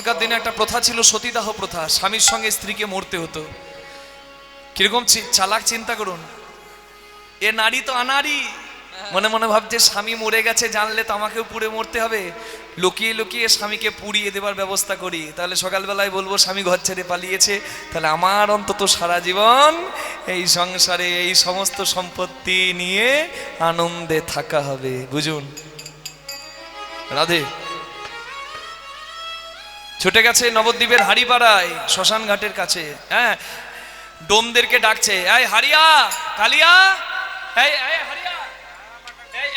তখনকার দিনে একটা প্রথা ছিল সতীদাহ প্রথা। স্বামীর সঙ্গে স্ত্রীকে মরতে হতো। কীরকম চালাক চিন্তা করুন। এ নারী তো আনারি। মনে মনে ভাবছে, স্বামী মরে গেছে, জানলে তো আমাকেও পুড়ে মরতে হবে। লুকিয়ে লুকিয়ে স্বামীকে পুড়িয়ে দেবার ব্যবস্থা করি। তাহলে সকালবেলায় বলব, স্বামী ঘর ছেড়ে পালিয়েছে। তাহলে আমার অন্তত সারা জীবন এই সংসারে এই সমস্ত সম্পত্তি নিয়ে আনন্দে থাকা হবে। বুঝুন। রাধে। ছুটে গেছে নবদ্বীপের হাড়িপাড়ায়, শ্মশান ঘাটের কাছে। হ্যাঁ ডোমদেরকে ডাকছে, এই হারিয়া কালিয়া, এই হারিয়া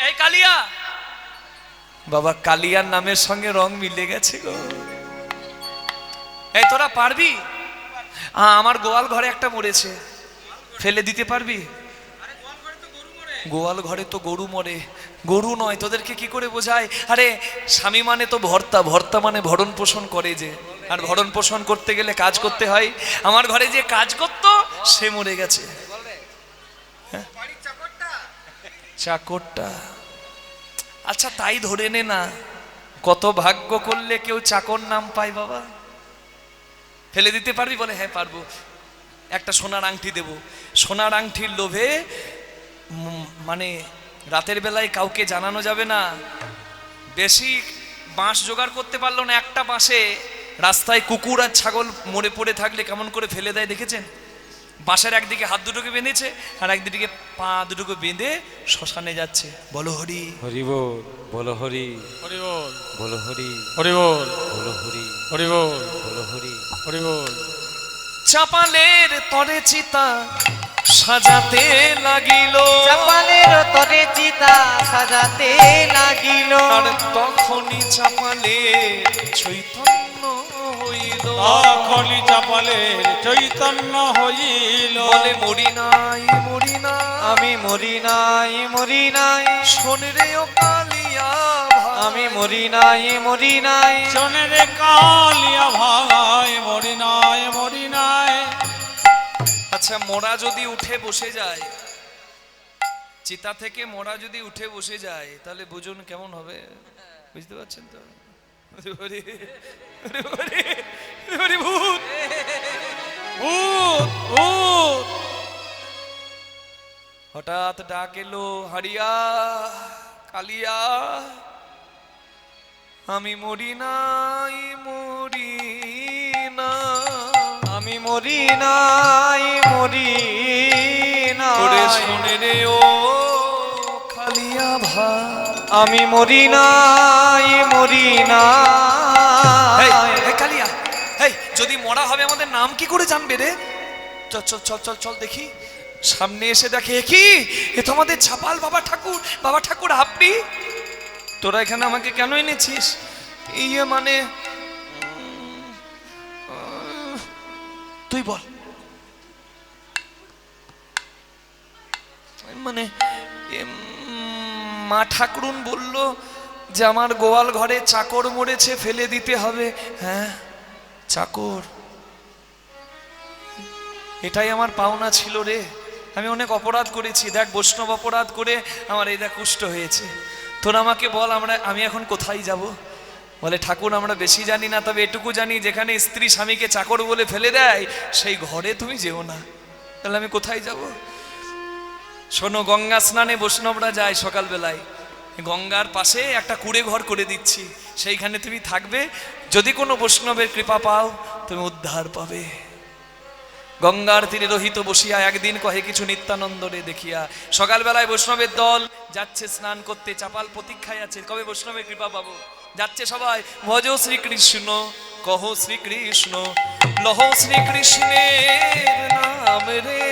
এই কালিয়া। বাবা, কালিয়ার নামের সঙ্গে রং মিলে গেছে গো। এই, তোরা পারবি? আমার গোয়াল ঘরে একটা মরেছে। ফেলে দিতে পারবি? গোয়াল ঘরে তো গরু মরে। গরু নয়, তোদেরকে কি করে বোঝায়? আরে, স্বামী মানে তো ভর্তা ভর্তা মানে ভরণ পোষণ করে যে। আর ভরণ পোষণ করতে গেলে কাজ করতে হয়। আমার ঘরে যে কাজ করতো, সে মরে গেছে। হ্যাঁ? চাকরটা। আচ্ছা তাই ধরে নে না। কত ভাগ্য করলে কেউ চাকর নাম পায় বাবা? ফেলে দিতে পারবি বলে হ্যাঁ পারব। একটা সোনার আংটি দেব। সোনার আংটির লোভে মানে রাতের বেলায় কাউকে জানানো যাবে না। বেশি বাঁশ জোগাড় করতে পারল না একটা বাঁশে। রাস্তায় কুকুর আর ছাগল মরে পড়ে থাকলে কেমন করে ফেলে দেয় দেখেছেন? বাঁশের একদিকে হাত দুটোকে বেঁধেছে আর একদিকে পা দুটোকে বেঁধে শ্মশানে যাচ্ছে। বলো হরি। হরি বল বলো হরি। হরি বল। বলো হরি। হরি বল। বলো হরি। হরি বল। বলো হরি। হরি বল। চাপালের তরে চিতা। সাজাতে লাগিল। চাপালের তরে চিতা সাজাতে লাগিল। আর তখনই চাপালে চৈতন্য হইল। কলি চাপালের চৈতন্য হইল। বলে মরি নাই মরি না আমি মরি নাই মরি নাই। শোন রে ও কালিয়া আমি মরি নাই মরি নাই। শোনে রে কালিয়া ভাই মরি নাই মরি নাই আচ্ছা মোরা যদি উঠে বসে যায়, চিতা থেকে মোরা যদি উঠে বসে যায়, তাহলে বুঝুন কেমন হবে? বুঝতে পারছেন তো? হঠাৎ ডাক এলো, হারিয়া, কালিয়া, আমি মরি নাই, মরি মরি নাই মরি নাই। শোনে রে ও কালিয়া ভাই। আমি মরি নাই মরি নাই। কালিয়া এই যদি মরা হবে আমাদের নাম কি করে জানবে রে? চল চল চল চল চল দেখি। সামনে এসে দেখে কি? এ তো আমাদের ছাপাল বাবা ঠাকুর বাবা ঠাকুর আপনি। তোরা এখানে আমাকে কেন এনেছিস? ইয়ে মানে তুই বল। মানে মা ঠাকুরুন বলল যে আমার গোয়াল ঘরে চাকর মরেছে, ফেলে দিতে হবে। হ্যাঁ চাকর। এটাই আমার পাওনা ছিল রে। আমি অনেক অপরাধ করেছি। দেখ, বৈষ্ণব অপরাধ করে আমার এই দেখ কুষ্ঠ হয়েছে। তোর আমাকে বল, আমরা, আমি এখন কোথায় যাব? বলে, ঠাকুর, আমরা বেশি জানি না, তবে এটুকু জানি, যেখানে স্ত্রী স্বামীকে চাকর বলে ফেলে দেয়, সেই ঘরে তুমি যেও না। তাহলে আমি কোথায় যাব? শোনো, গঙ্গা স্নানে বৈষ্ণবরা যায় সকালবেলায়। গঙ্গার পাশে একটা কুড়ে ঘর করে দিচ্ছি। সেইখানে তুমি থাকবে। যদি কোনো বৈষ্ণবের কৃপা পাও, তুমি উদ্ধার পাবে। গঙ্গার তীরে রহিত বসিয়া একদিন কহে, কিছু নিত্যানন্দ রে দেখিয়া। সকালবেলায় বৈষ্ণবের দল যাচ্ছে স্নান করতে, চাপাল প্রতীক্ষায় আছে, কবে বৈষ্ণবের কৃপা পাবো? যাচ্ছে সবাই ভজ শ্রীকৃষ্ণ কহ শ্রীকৃষ্ণ লহ শ্রীকৃষ্ণের নাম রে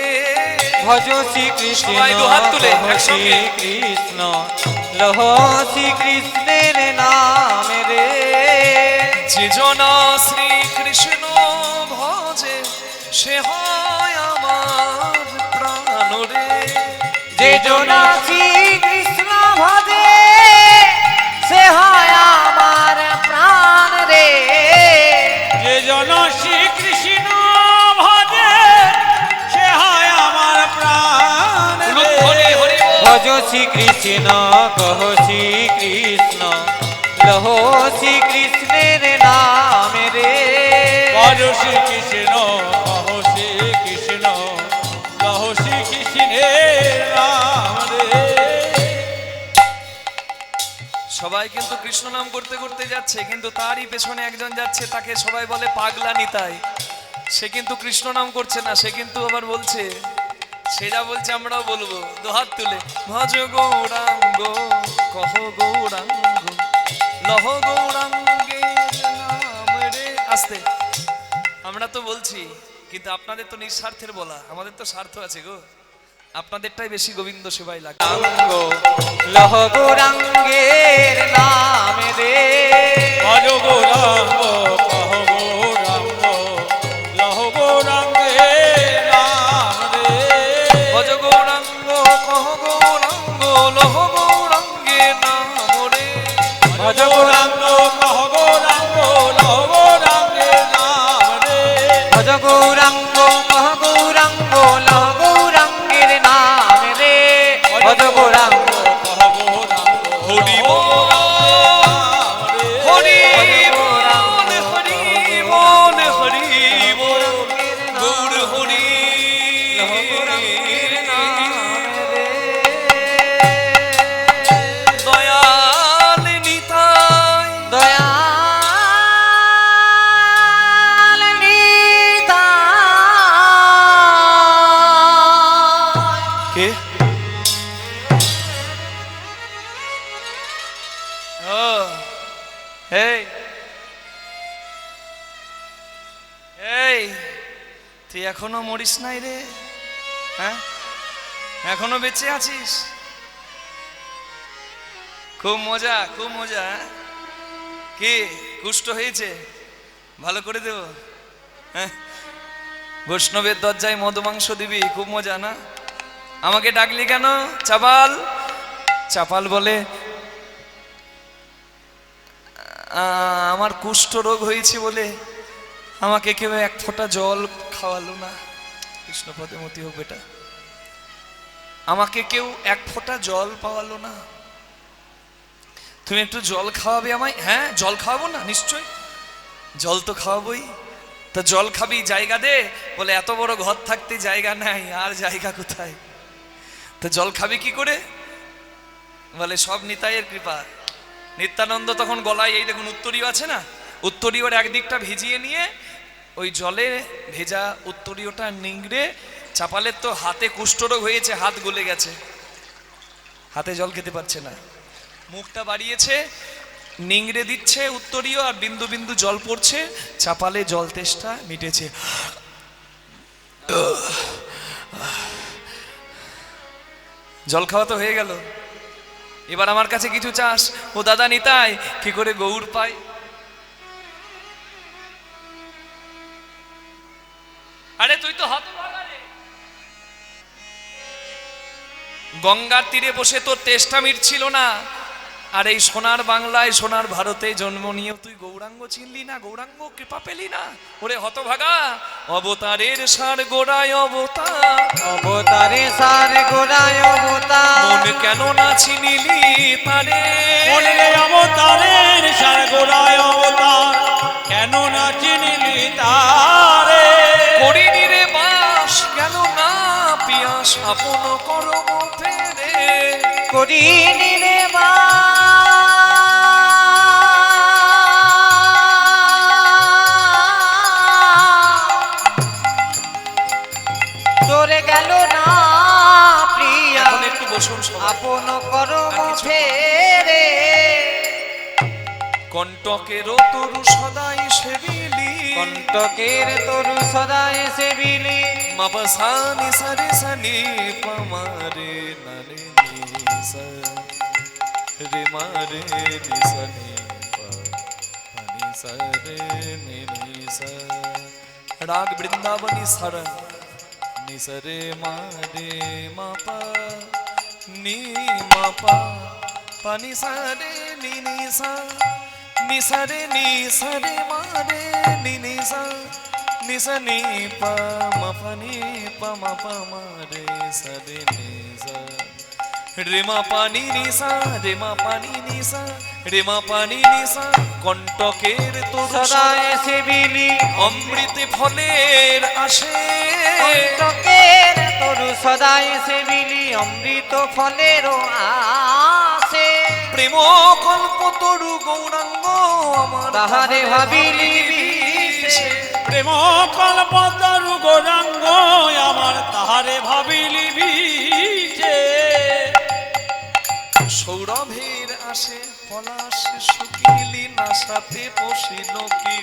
ভজ শ্রীকৃষ্ণ দুহাত তুলে। শ্রীকৃষ্ণ লহ শ্রীকৃষ্ণের নাম রে যে জনা শ্রীকৃষ্ণ ভজে সে হয় কৃষ্ণ কহ শ্রী কৃষ্ণ লহ শ্রী কৃষ্ণের নাম রে। শ্রী কৃষ্ণ নাম রে। সবাই কিন্তু কৃষ্ণ নাম করতে করতে যাচ্ছে কিন্তু তারই পেছনে একজন যাচ্ছে তাকে সবাই বলে পাগলা নিতাই সে কিন্তু কৃষ্ণ নাম করছে না সে কিন্তু আবার বলছে সে যা বলছে আমরাও বলব। দুহাত তুলে। ভজ গৌরাঙ্গ কহ গৌরাঙ্গ লহ গৌরাঙ্গে নাম রে আস্তে। আমরা তো বলছি কিন্তু আপনাদের তো নিঃস্বার্থের বলা। আমাদের তো স্বার্থ আছে গো। আপনাদেরটাই বেশি গোবিন্দ সেবাই লাগে। লহ গৌরাঙ্গের নাম রে। ভজ গৌরাঙ্গ কহ এই এই তুই এখনও মরিস নাই রে? হ্যাঁ? এখনও বেঁচে আছিস? খুব মজা খুব মজা হ্যাঁ? কি, কুষ্ঠ হয়েছে? ভালো করে দেব। হ্যাঁ? বৈষ্ণবের দরজায় মদ মাংস দিবি, খুব মজা, না? আমাকে ডাকলি কেন? চাপাল? চাপাল বলে "আ- আমার কুষ্ঠ রোগ হয়েছে বলে আমাকে কেউ এক ফোঁটা জল খাওয়ালো না। কৃষ্ণপদে মতি হোক বেটা। আমাকে কেউ এক ফোঁটা জল পাওয়ালো না। তুমি একটু জল খাওয়াবে আমায়? হ্যাঁ জল খাওয়াবো না নিশ্চয় জল তো খাওয়াবোই। তা জল খাবি জায়গা দে। বলে, এত বড় ঘর থাকতে জায়গা নাই, আর জায়গা কোথায়? তো জল খাবি কি করে? বলে, সব নিতাইয়ের কৃপা। নিত্যানন্দ তখন গলায়, এই দেখুন উত্তরীয় আছে না? উত্তরীয়র একদিকটা ভিজিয়ে নিয়ে ওই জলে ভেজা উত্তরীয়টা নিংড়ে চাপালের তো হাতে কুষ্ঠরোগ হয়েছে, হাত গলে গেছে। হাতে জল খেতে পারছে না। মুখটা বাড়িয়েছে, নিংড়ে দিচ্ছে উত্তরীয় আর বিন্দু বিন্দু জল পড়ছে, চাপালে জল তেষ্টা মিটেছে। জল খাওয়া তো হয়ে গেল। এবার আমার কাছে কিছু চাস? ও দাদা নিতাই, কি করে গৌর পাই? আরে তুই তো হত গঙ্গার তীরে বসে তোর তেষ্টা মিটছিল না। আর এই সোনার বাংলায় সোনার ভারতে জন্ম নিয়ে তুই গৌরাঙ্গ চিনলি না? গৌরাঙ্গ কৃপা পেলি না? ওরে হতভাগা অবতারের সার গোড়ায় অবতার। অবতারে সার গোড়ায় অবতার। মন কেন না চিনিলি তারে? অবতারের সার গোড়ায় অবতার। কেন না চিনিলি তারে? করিনি রে বাস কেন না পিয়াস? আপন করম ফেরে করিনি রে তোরে বসুন। আপন করম ফেরে। কণ্টকেরও তরু সদাই সেবিলি। কণ্টকের তরু সদায় সেবিলি। মবসানি সরে সনি পমারে নরে নিসা রে মারে নিসনি পানি সরে নিসা রাগ বৃন্দাবনী শরণ নিসরে মারে মাপা নি পানি সরে নি প ম প নি প ম প ম রে স রে নি স রে মা পানি নি রে মা পানি নি রে মা পানি নি কণ্টকের তোর সদায় সেবিলি অমৃত ফলের আসে কণ্টকের তরু সদায় সেবিলি অমৃত ফলেরও আসে প্রেম কল্প তরু গৌরাঙ্গ আমার তাহারে ভাবিলি প্রেম কল্পতরু গৌরাঙ্গ আমার তাহারে ভাবিলি বিছে সৌরভের আসে পলাশ শুকিলি নাসাতে পশিল কি?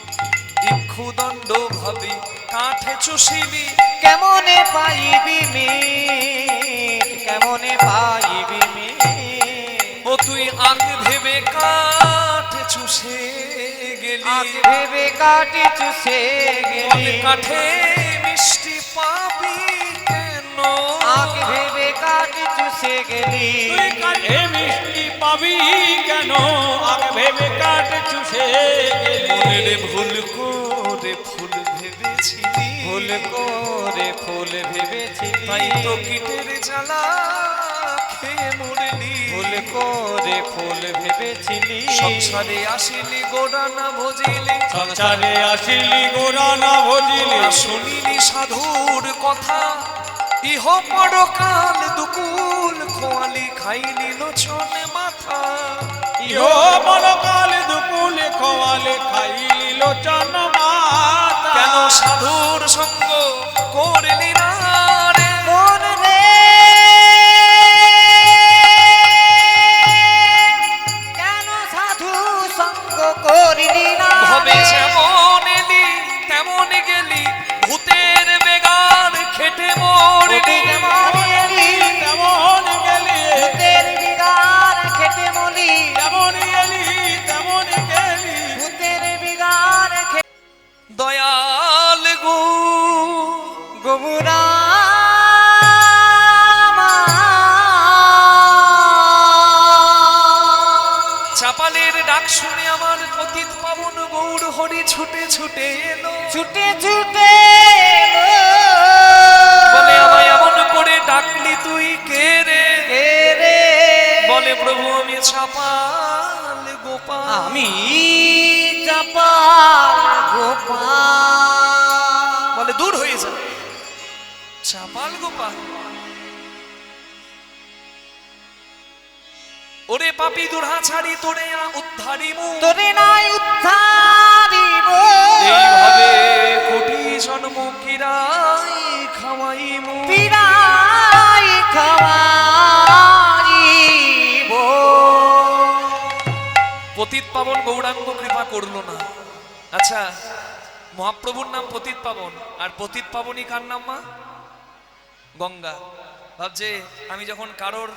ইক্ষুদণ্ড ভাবি কাঠে চুষিলি কেমনে পাইবি মে? কেমনে পাইবি মে? ও তুই আগ ভেবে কাঠে চুষে গেলি। ভেবে কাটি চুষে গেলি। কাঠে মিষ্টি পাবি কেন? আজ ভেবে কাটি চুষে গেলি। কাঠে মিষ্টি পাবি কেন? আগে ভেবে কাঠ চুষে গেলি। ভুল করে ফুল ভেবেছিলি। ভুল করে ফুল ভেবেছিলি। তাই তো কীটের জ্বালা খেয়ে মরলি। ভুল করে ফুল ভেবেছিলি। সংসারে আসিলি গোড়া না ভজিলি। সংসারে আসিলি গোরানা ভজিলি। শুনিলি সাধুর কথা। ইহ পরকাল দুকুল খোয়ালি খাই নিল ছনে মাথা। ইহো দুকুল খোয়ালি খাই নিল লোচন মাথা। কেন সাধুর সঙ্গ করলি না? হরি ছুটে ছুটে এলো। ছুটে ছুটে বলে আমায় এমন করে ডাকলি তুই কে রে? কে রে? বলে প্রভু আমি চাপাল গোপাল। আমি চাপাল গোপাল। বলে দূর হয়ে যা। চাপাল গোপাল? ওরে পাপি দুর্হা ছাড়ি তোরে আ উদ্ধারি মু তোরে নাই উদ্ধারিব এইভাবে কোটি জন্ম কিরাই খাওয়াই মু পিরাই খাওয়াইব পতিত পাবন গৌরাঙ্গ কৃপা করল না। আচ্ছা মহাপ্রভুর নাম পতিত পাবন আর পতিত পাবনই কার নাম মা? গঙ্গা। ভাবছে আমি যখন কারোর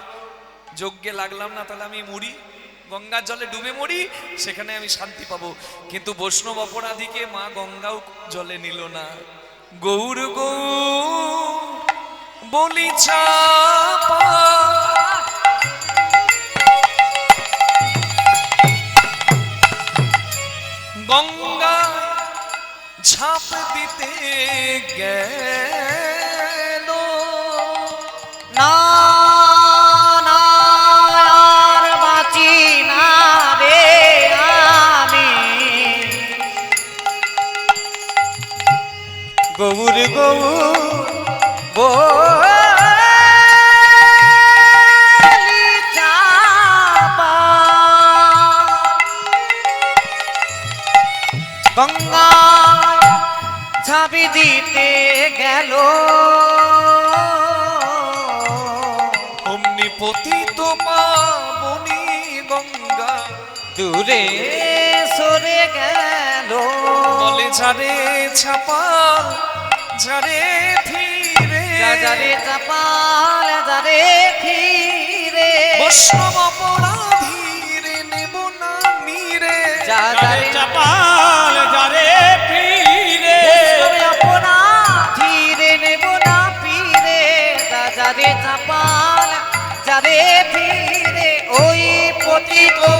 যজ্ঞে লাগলাম না, তাহলে আমি মরি। গঙ্গার জলে ডুবে মরি, সেখানে আমি শান্তি পাবো। কিন্তু বৈষ্ণব অপরাধীকে মা গঙ্গাও জলে নিল না। গৌর গৌ, বলি গঙ্গা ঝাঁপ দিতে গেল দিতে গেল। অমনি পতিত পাবনি গঙ্গা দূরে সরে গেল। বলে যারে ছাপা যারে ফিরে। যারে চাপাল যারে ফিরে। বৈষ্ণব অপরাধীরে নেব না যারে যারে চাপাল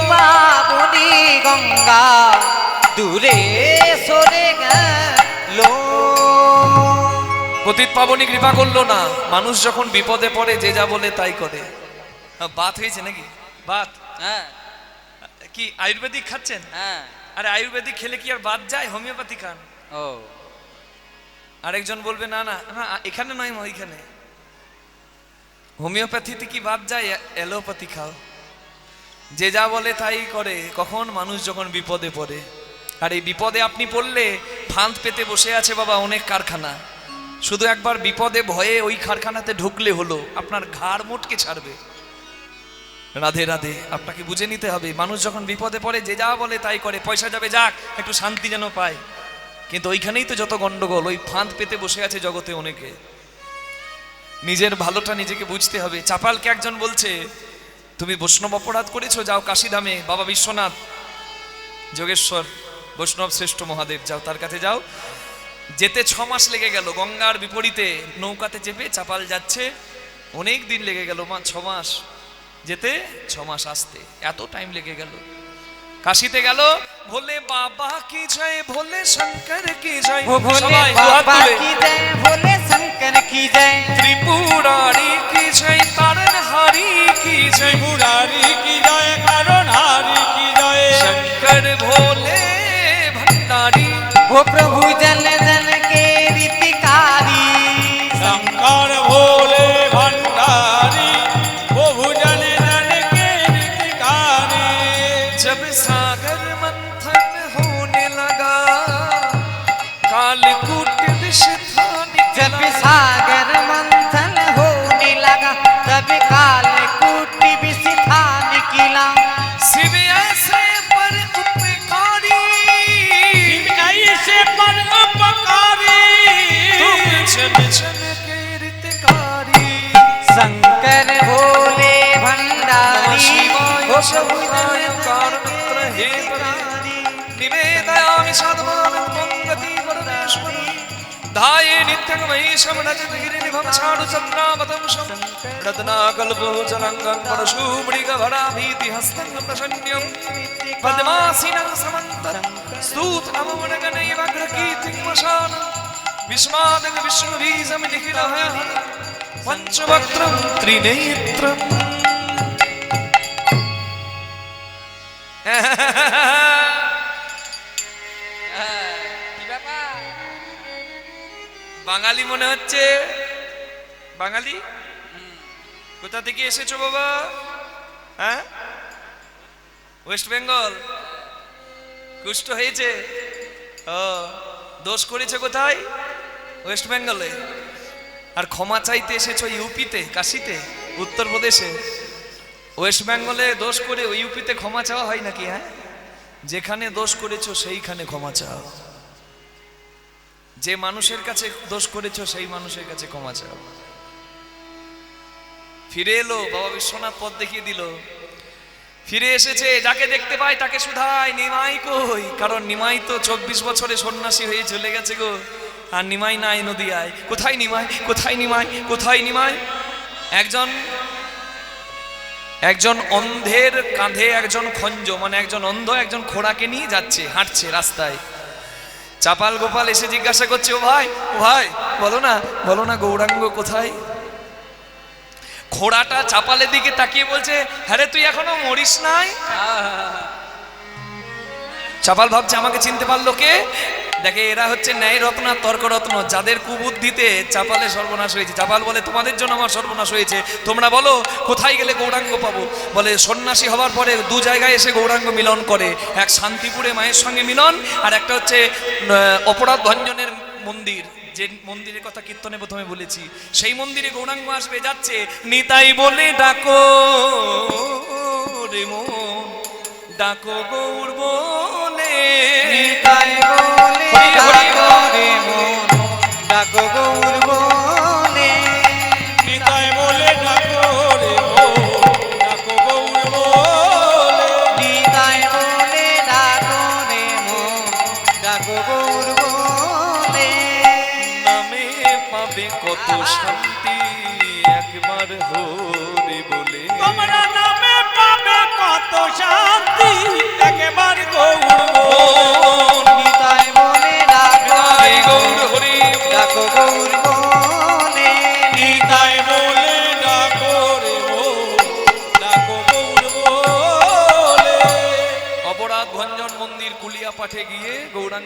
পাবনি গঙ্গা দূরে সরে গেল। পতিত পাবনী কৃপা করল না। মানুষ যখন বিপদে পড়ে যে যা বলে তাই করে। আহ, বাত হয়েছে নাকি? বাত? হ্যাঁ। কি আয়ুর্বেদিক খাচ্ছেন? হ্যাঁ। আরে আয়ুর্বেদিক খেলে কি আর বাদ যায়? হোমিওপ্যাথি খান। ও। আরেকজন বলবে না না না এখানে নয় মা, ওইখানে হোমিওপ্যাথিতে কি বাদ যায়? অ্যালোপ্যাথি খাও। যে যা বলে তাই করে। কখন মানুষ যখন বিপদে পড়ে। আর এই বিপদে আপনি পড়লে ফাঁদ পেতে বসে আছে বাবা অনেক কারখানা। শুধু একবার বিপদে ভয়ে ওই কারখানাতে ঢুকলে হলো, আপনার ঘাড় মোটকে ছাড়বে। রাধে রাধে, আপনাকে বুঝে নিতে হবে, মানুষ যখন বিপদে পড়ে, যে যা বলে তাই করে, পয়সা যাবে যাক, একটু শান্তি যেন পায়। কিন্তু ওইখানেই তো যত গন্ডগোল, ওই ফাঁদ পেতে বসে আছে জগতে অনেকে। নিজের ভালোটা নিজেকে বুঝতে হবে। চাপালকে একজন বলছে তুমি বৈষ্ণব অপরাধ করেছ, যাও কাশিধামে বাবা বিশ্বনাথ, যোগেশ্বর, বৈষ্ণব শ্রেষ্ঠ মহাদেব, যাও তার কাছে যাও। যেতে ছ মাস লেগে গেল, গঙ্গার বিপরীতে নৌকাতে চেপে চাপাল যাচ্ছে, অনেক দিন লেগে গেল মা ছ মাস। যেতে ছ মাস আসতে, এত টাইম লেগে গেল। কাশিতে গেল ভোলে বাবা কি জয় ভোলে শঙ্কর কি জয়? ও ভোলে বাবা কি জয় ভোলে শঙ্কর কি জয়? ত্রিপুরারি কি জয় তারণ হারি কি জয়? মুরারি কি জয় কারণ হারি কি জয়? শঙ্কর ভোলে ভণ্ডারি ও প্রভু জল জল धाये नित्यं महीशं नचितगिरिनिभं छाडुचन्द्रामतंशं रत्नाकल्पोचरङ्गं परशूमृगभराभीतिहस्तं प्रशन्यं पद्मासिनं समन्तं स्तूतमवणगणैव ग्रकीर्तिमशानं विस्मादं विष्णुबीजं निखिलः पञ्चवक्त्रं त्रिनेत्रम्। বাঙালি মনে হচ্ছে? বাঙালি? কোথা থেকে এসেছ বাবা? হ্যাঁ? ওয়েস্ট বেঙ্গল কুষ্ঠ হয়েছে? ও, দোষ করেছে কোথায়? ওয়েস্ট বেঙ্গলে আর ক্ষমা চাইতে এসেছ ইউপিতে, কাশিতে, উত্তরপ্রদেশে। ওয়েস্ট বেঙ্গলে দোষ করে ইউপিতে ক্ষমা চাওয়া হয় নাকি হ্যাঁ? যেখানে দোষ করেছ সেইখানে ক্ষমা চাও। যে মানুষের কাছে দোষ করেছ, সেই মানুষের কাছে ক্ষমা চাও। ফিরে এলো, বাবা বিশ্বনাথ পথ দেখিয়ে দিল। ফিরে এসেছে, যাকে দেখতে পায় তাকে শুধায়, নিমাই কই? কারণ নিমাই তো চব্বিশ বছরে সন্ন্যাসী হয়ে চলে গেছে গো। আর নিমাই নাই নদিয়ায়। কোথায় নিমাই? কোথায় নিমাই? কোথায় নিমাই? একজন একজন অন্ধের কাঁধে একজন খঞ্জ মানে একজন অন্ধ, একজন খোড়াকে নিয়ে যাচ্ছে, হাঁটছে রাস্তায়। চাপাল গোপাল এসে জিজ্ঞাসা করছে, ও ভাই ও ভাই, বলো না বলো না গৌরাঙ্গ কোথায়? খোড়াটা চাপালের দিকে তাকিয়ে বলছে হ্যাঁ তুই এখনও মরিস নাই? চাপাল ভাবছে, আমাকে চিনতে পারল কে? দেখে এরা হচ্ছে ন্যায় রত্ন আর তর্ক রত্ন। যাদের কুবুদ্ধিতে চাপালে সর্বনাশ হয়েছে, চাপাল বলে তোমাদের জন্য আমার সর্বনাশ হয়েছে। তোমরা বলো, কোথায় গেলে গৌরাঙ্গ পাবো? বলে, সন্ন্যাসী হওয়ার পরে দু জায়গায় এসে গৌরাঙ্গ মিলন করে। এক শান্তিপুরে মায়ের সঙ্গে মিলন আর একটা হচ্ছে অপরাধ ভঞ্জনের মন্দির। যে মন্দিরের কথা কীর্তনে প্রথমে বলেছি, সেই মন্দিরে গৌরাঙ্গ আসবে, যাচ্ছে, নিতাই বলে ডাকো রে মন, ডাকো গৌর বলে নিতাই ডাকো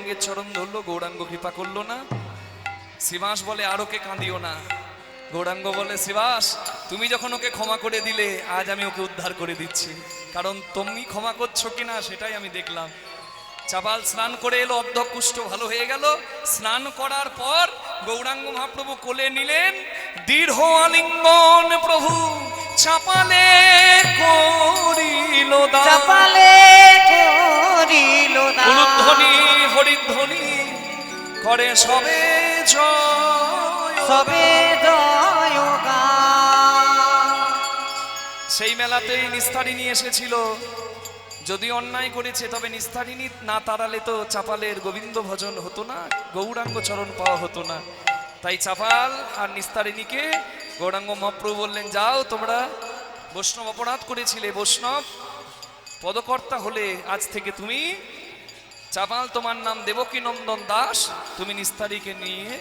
গৌরাঙ্গের চরণ ধরলো গৌরাঙ্গ কৃপা করল না। শিবাস বলে আরোকে কাঁদিও না। গৌরাঙ্গ বলে শিবাস তুমি যখন ওকে ক্ষমা করে দিলে আজ আমি ওকে উদ্ধার করে দিচ্ছি। কারণ তুমি ক্ষমা করছ কিনা সেটাই আমি দেখলাম। চাপাল স্নান করে এলো অর্ধকুষ্ঠ ভালো হয়ে গেল। স্নান করার পর গৌরাঙ্গ মহাপ্রভু কোলে নিলেন দৃঢ় আলিঙ্গন প্রভু চাপালে করিল। চাপালে করিল দান। উলুধ্বনি হরিধ্বনি করে সবে সবে সেই মেলাতেই নিস্তারিণী এসেছিল। যদি অন্যায় করেছে তবে নিস্তারিণী না তাড়ালে তো চাপালের গোবিন্দ ভজন হতো না গৌরাঙ্গ চরণ পাওয়া হতো না। তাই চাপাল আর নিস্তারিণীকে গৌরাঙ্গ মহাপ্রভু বললেন যাও তোমরা বৈষ্ণব অপরাধ করেছিলে বৈষ্ণব। পদকর্তা হলে আজ থেকে তুমি চাপাল তোমার নাম দেবকী নন্দন দাস? তুমি নিস্তারিকে নিয়ে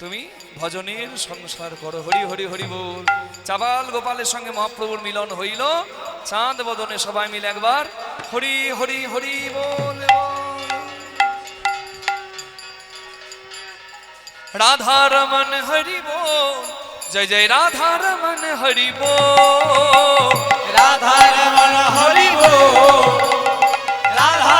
তুমি ভজনের সংসার করো। হরি হরি হরি বল। চাবাল, গোপালের সঙ্গে মহাপ্রভুর মিলন হইল। চাঁদ, বদনে সবাই মিলে একবার হরি হরি হরি বল রাধা রমন হরি বল। জয় জয়, রাধা রমন হরি বল। রাধা রমণ হরি বো রাধা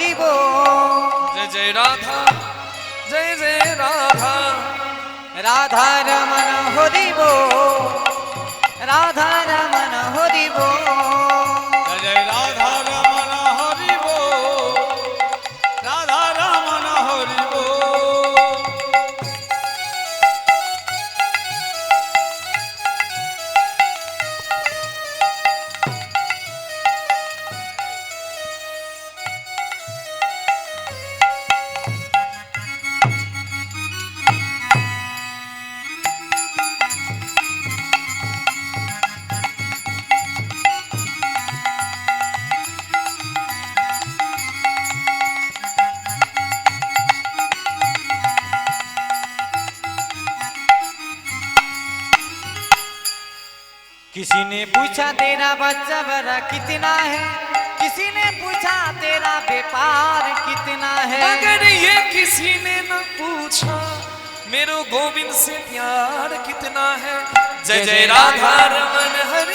হরি জয় জয় রাধা। জয় জয় রাধা। রাধা রমন হরিব। রাধা রমন হরিব। तेरा बच्चा बड़ा कितना है? किसी ने पूछा, तेरा व्यापार कितना है? अगर ये किसी ने न पूछा, मेरो गोविंद से प्यार कितना है? जय जय राधा रमन, हरि